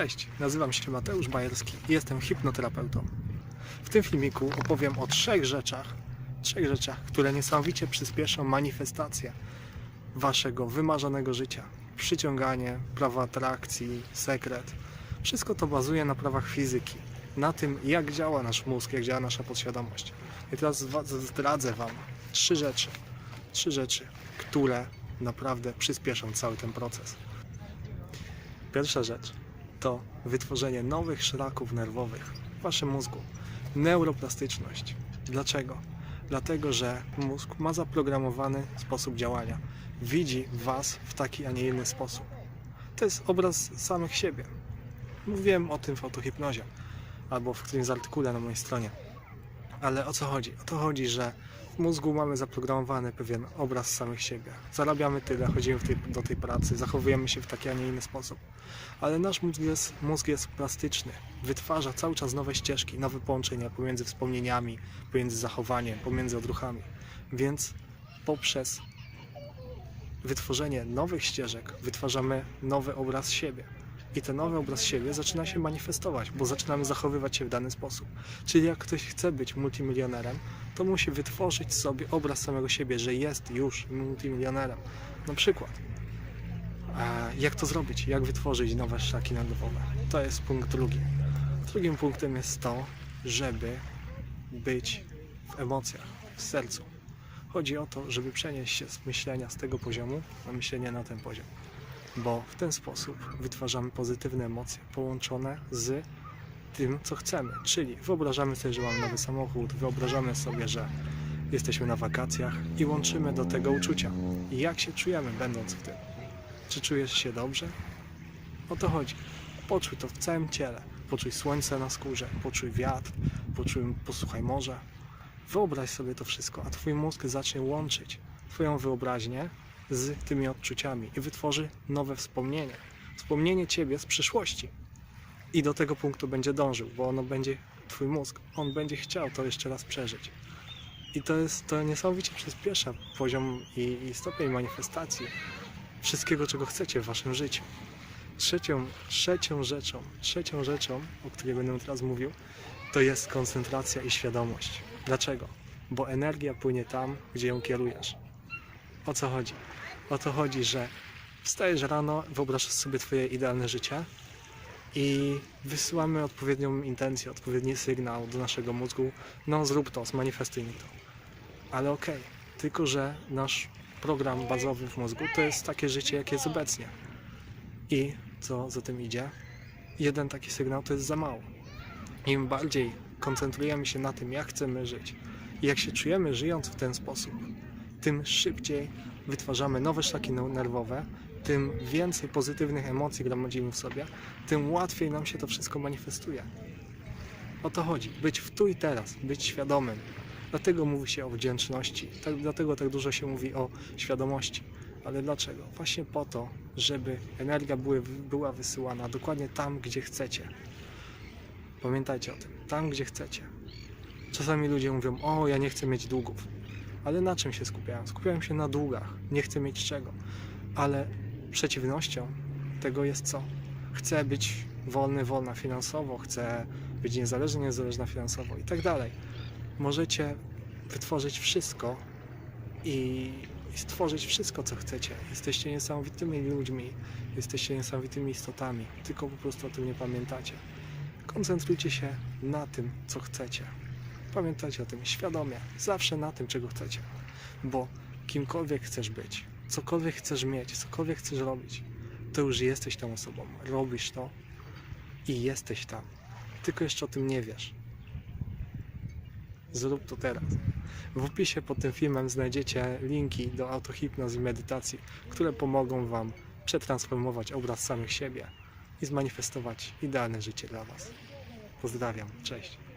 Cześć, nazywam się Mateusz Bajerski i jestem hipnoterapeutą. W tym filmiku opowiem o trzech rzeczach, trzech rzeczach, które niesamowicie przyspieszą manifestację waszego wymarzonego życia. Przyciąganie, prawo atrakcji, sekret. Wszystko to bazuje na prawach fizyki, na tym jak działa nasz mózg, jak działa nasza podświadomość. I teraz zdradzę wam trzy rzeczy, trzy rzeczy, które naprawdę przyspieszą cały ten proces. Pierwsza rzecz to wytworzenie nowych szlaków nerwowych w waszym mózgu. Neuroplastyczność. Dlaczego? Dlatego, że mózg ma zaprogramowany sposób działania. Widzi was w taki, a nie inny sposób. To jest obraz samych siebie. Mówiłem o tym w autohipnozie albo w którymś z artykule na mojej stronie. Ale o co chodzi? O to chodzi, że mózgu mamy zaprogramowany pewien obraz samych siebie. Zarabiamy tyle, chodzimy tej, do tej pracy, zachowujemy się w taki, a nie inny sposób. Ale nasz mózg jest, mózg jest plastyczny. Wytwarza cały czas nowe ścieżki, nowe połączenia pomiędzy wspomnieniami, pomiędzy zachowaniem, pomiędzy odruchami. Więc poprzez wytworzenie nowych ścieżek wytwarzamy nowy obraz siebie. I ten nowy obraz siebie zaczyna się manifestować, bo zaczynamy zachowywać się w dany sposób. Czyli jak ktoś chce być multimilionerem, to musi wytworzyć sobie obraz samego siebie, że jest już multimilionerem. Na przykład, e, jak to zrobić? Jak wytworzyć nowe szlaki nerwowe? To jest punkt drugi. Drugim punktem jest to, żeby być w emocjach, w sercu. Chodzi o to, żeby przenieść się z myślenia z tego poziomu na myślenie na ten poziom. Bo w ten sposób wytwarzamy pozytywne emocje połączone z tym, co chcemy. Czyli wyobrażamy sobie, że mamy nowy samochód, wyobrażamy sobie, że jesteśmy na wakacjach i łączymy do tego uczucia. Jak się czujemy, będąc w tym? Czy czujesz się dobrze? O to chodzi. Poczuj to w całym ciele. Poczuj słońce na skórze, poczuj wiatr, poczuj, posłuchaj morza. Wyobraź sobie to wszystko, a Twój mózg zacznie łączyć Twoją wyobraźnię z tymi odczuciami i wytworzy nowe wspomnienie. Wspomnienie Ciebie z przyszłości. I do tego punktu będzie dążył, bo ono będzie, Twój mózg, on będzie chciał to jeszcze raz przeżyć. I to jest, to niesamowicie przyspiesza poziom i, i stopień manifestacji wszystkiego, czego chcecie w Waszym życiu. Trzecią, trzecią rzeczą, trzecią rzeczą, o której będę teraz mówił, to jest koncentracja i świadomość. Dlaczego? Bo energia płynie tam, gdzie ją kierujesz. O co chodzi? O to chodzi, że wstajesz rano, wyobrażasz sobie Twoje idealne życie i wysyłamy odpowiednią intencję, odpowiedni sygnał do naszego mózgu. No, zrób to, zmanifestuj mi to. Ale okej, tylko że nasz program bazowy w mózgu to jest takie życie, jakie jest obecnie. I co za tym idzie? Jeden taki sygnał to jest za mało. Im bardziej koncentrujemy się na tym, jak chcemy żyć i jak się czujemy żyjąc w ten sposób, tym szybciej wytwarzamy nowe szlaki nerwowe, tym więcej pozytywnych emocji gromadzimy w sobie, tym łatwiej nam się to wszystko manifestuje. O to chodzi. Być w tu i teraz, być świadomym. Dlatego mówi się o wdzięczności, tak, dlatego tak dużo się mówi o świadomości. Ale dlaczego? Właśnie po to, żeby energia były, była wysyłana dokładnie tam, gdzie chcecie. Pamiętajcie o tym, tam, gdzie chcecie. Czasami ludzie mówią: O, ja nie chcę mieć długów. Ale na czym się skupiają? Skupiają się na długach. Nie chcę mieć czego. Ale przeciwnością tego jest co? Chcę być wolny, wolna finansowo, chcę być niezależny, niezależna finansowo i tak dalej. Możecie wytworzyć wszystko i, stworzyć wszystko, co chcecie. Jesteście niesamowitymi ludźmi, jesteście niesamowitymi istotami, tylko po prostu o tym nie pamiętacie. Koncentrujcie się na tym, co chcecie. Pamiętajcie o tym świadomie, zawsze na tym, czego chcecie. Bo kimkolwiek chcesz być, cokolwiek chcesz mieć, cokolwiek chcesz robić, to już jesteś tą osobą. Robisz to i jesteś tam. Tylko jeszcze o tym nie wiesz. Zrób to teraz. W opisie pod tym filmem znajdziecie linki do autohipnoz i medytacji, które pomogą Wam przetransformować obraz samych siebie i zmanifestować idealne życie dla Was. Pozdrawiam, cześć.